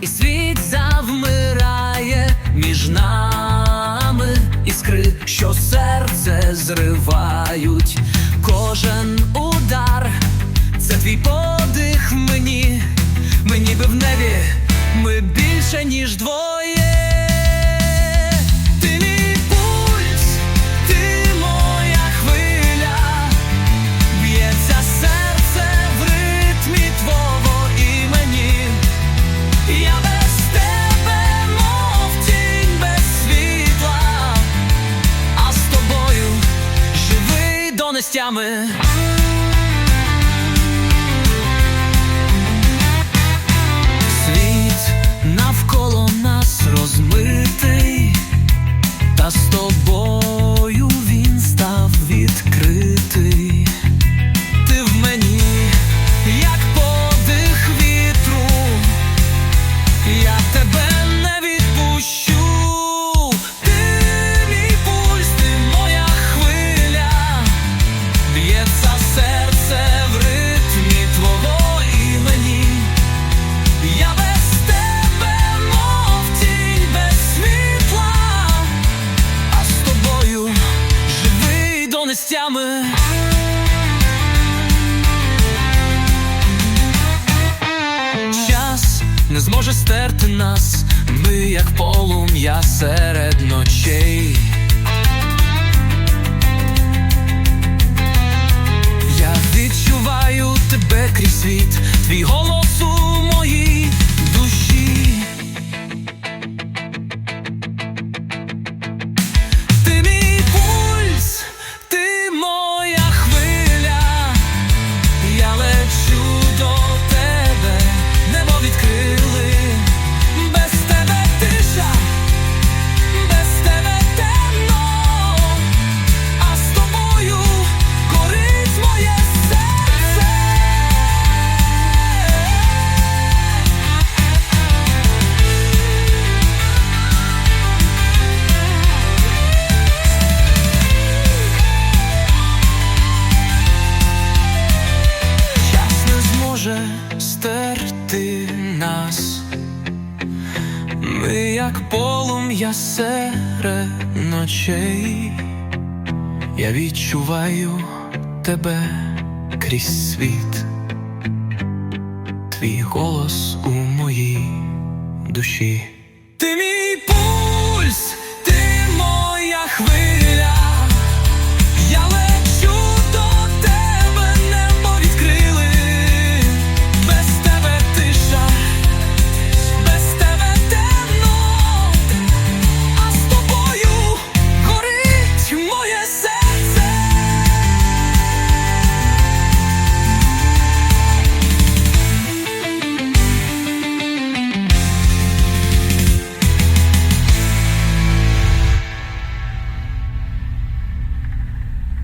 і світ завмирає між нами іскри, що серце зривають. Кожен удар це твій подих мені, мені би в небі, ми більше, ніж двоє. summer. не зможе стерти нас, ми, як полум'я серед ночей. нас, ми, як полум'я серед ночей, я відчуваю тебе крізь світ, твій голос у моїй душі. Ти мій